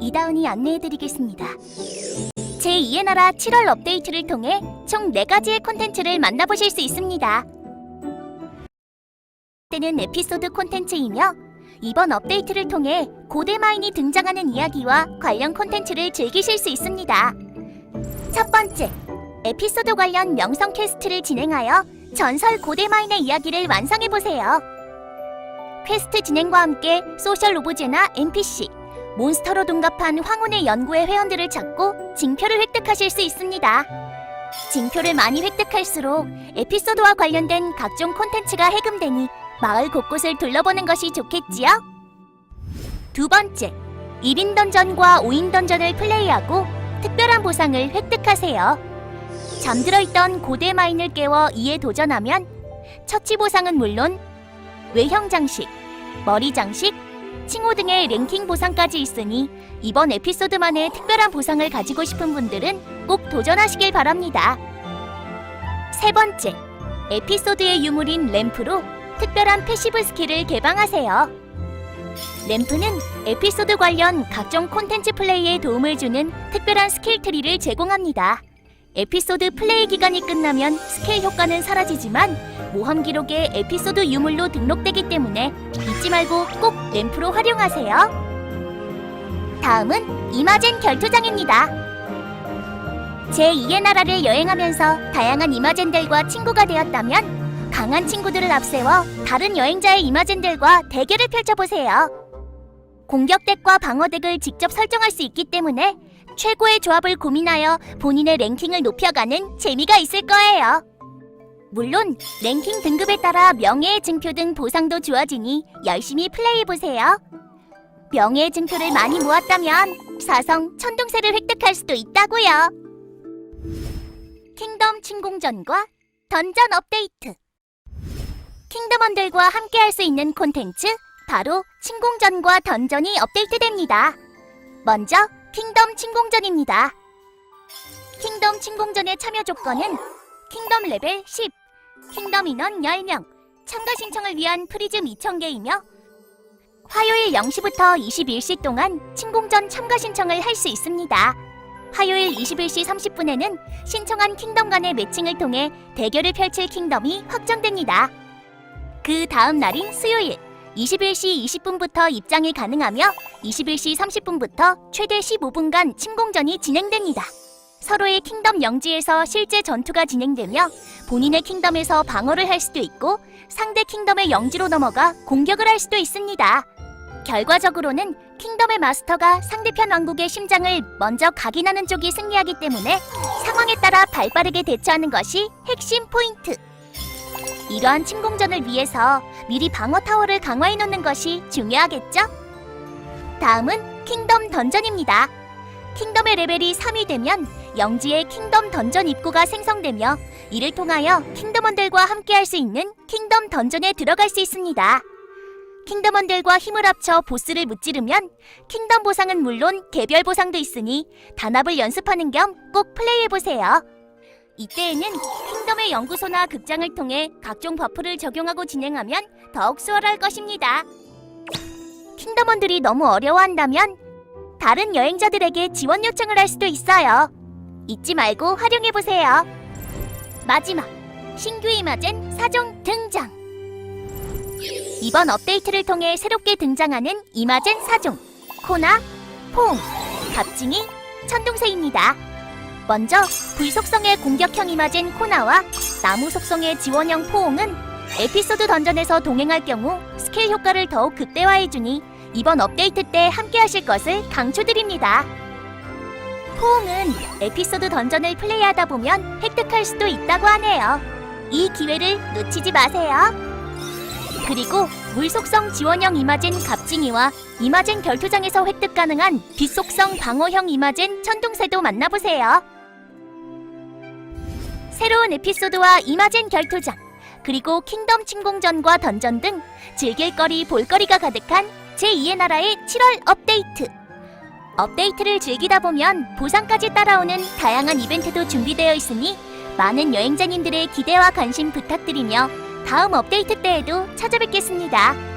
이다은이 안내해드리겠습니다. 제2의 나라 7월 업데이트를 통해 총 4가지의 콘텐츠를 만나보실 수 있습니다. 때는 에피소드 콘텐츠이며 이번 업데이트를 통해 고대 마인이 등장하는 이야기와 관련 콘텐츠를 즐기실 수 있습니다. 첫 번째, 에피소드 관련 명성 퀘스트를 진행하여 전설 고대 마인의 이야기를 완성해보세요. 퀘스트 진행과 함께 소셜 로보제나 NPC, 몬스터로 둔갑한 황혼의 연구의 회원들을 찾고 징표를 획득하실 수 있습니다. 징표를 많이 획득할수록 에피소드와 관련된 각종 콘텐츠가 해금되니 마을 곳곳을 둘러보는 것이 좋겠지요? 두 번째, 1인 던전과 5인 던전을 플레이하고 특별한 보상을 획득하세요. 잠들어 있던 고대 마인을 깨워 이에 도전하면 처치 보상은 물론 외형 장식, 머리 장식, 칭호 등의 랭킹 보상까지 있으니 이번 에피소드만의 특별한 보상을 가지고 싶은 분들은 꼭 도전하시길 바랍니다. 세 번째, 에피소드의 유물인 램프로 특별한 패시브 스킬을 개방하세요. 램프는 에피소드 관련 각종 콘텐츠 플레이에 도움을 주는 특별한 스킬 트리를 제공합니다. 에피소드 플레이 기간이 끝나면 스킬 효과는 사라지지만 모험 기록에 에피소드 유물로 등록되기 때문에 잊지 말고 꼭 램프로 활용하세요. 다음은 이마젠 결투장입니다. 제2의 나라를 여행하면서 다양한 이마젠들과 친구가 되었다면 강한 친구들을 앞세워 다른 여행자의 이마젠들과 대결을 펼쳐보세요. 공격덱과 방어덱을 직접 설정할 수 있기 때문에 최고의 조합을 고민하여 본인의 랭킹을 높여가는 재미가 있을 거예요. 물론 랭킹 등급에 따라 명예의 증표 등 보상도 주어지니 열심히 플레이해보세요. 명예의 증표를 많이 모았다면 사성 천둥새를 획득할 수도 있다고요. 킹덤 침공전과 던전 업데이트 킹덤원들과 함께 할 수 있는 콘텐츠 바로 침공전과 던전이 업데이트됩니다. 먼저 킹덤 침공전입니다. 킹덤 침공전의 참여 조건은 킹덤 레벨 10, 킹덤 인원 10명, 참가 신청을 위한 프리즘 2,000개이며 화요일 0시부터 21시 동안 침공전 참가 신청을 할 수 있습니다. 화요일 21시 30분에는 신청한 킹덤 간의 매칭을 통해 대결을 펼칠 킹덤이 확정됩니다. 그 다음 날인 수요일 21시 20분부터 입장이 가능하며 21시 30분부터 최대 15분간 침공전이 진행됩니다. 서로의 킹덤 영지에서 실제 전투가 진행되며 본인의 킹덤에서 방어를 할 수도 있고 상대 킹덤의 영지로 넘어가 공격을 할 수도 있습니다. 결과적으로는 킹덤의 마스터가 상대편 왕국의 심장을 먼저 각인하는 쪽이 승리하기 때문에 상황에 따라 발빠르게 대처하는 것이 핵심 포인트. 이러한 침공전을 위해서 미리 방어 타워를 강화해 놓는 것이 중요하겠죠? 다음은 킹덤 던전입니다. 킹덤의 레벨이 3이 되면 영지에 킹덤 던전 입구가 생성되며 이를 통하여 킹덤원들과 함께 할 수 있는 킹덤 던전에 들어갈 수 있습니다. 킹덤원들과 힘을 합쳐 보스를 무찌르면 킹덤 보상은 물론 개별 보상도 있으니 단합을 연습하는 겸 꼭 플레이해보세요. 이때에는 킹덤의 연구소나 극장을 통해 각종 버프를 적용하고 진행하면 더욱 수월할 것입니다. 킹덤원들이 너무 어려워한다면 다른 여행자들에게 지원 요청을 할 수도 있어요. 잊지 말고 활용해보세요. 마지막, 신규 이마젠 사종 등장! 이번 업데이트를 통해 새롭게 등장하는 이마젠 사종, 코나, 퐁, 갑징이, 천둥새입니다. 먼저 불 속성의 공격형 이마젠 코나와 나무 속성의 지원형 포옹은 에피소드 던전에서 동행할 경우 스킬 효과를 더욱 극대화해주니 이번 업데이트 때 함께 하실 것을 강추드립니다. 포옹은 에피소드 던전을 플레이하다 보면 획득할 수도 있다고 하네요. 이 기회를 놓치지 마세요. 그리고 물 속성 지원형 이마젠 갑징이와 이마젠 결투장에서 획득 가능한 빛 속성 방어형 이마젠 천둥새도 만나보세요. 새로운 에피소드와 이마젠 결투장, 그리고 킹덤 침공전과 던전 등 즐길 거리, 볼거리가 가득한 제2의 나라의 7월 업데이트. 업데이트를 즐기다 보면 보상까지 따라오는 다양한 이벤트도 준비되어 있으니 많은 여행자님들의 기대와 관심 부탁드리며 다음 업데이트 때에도 찾아뵙겠습니다.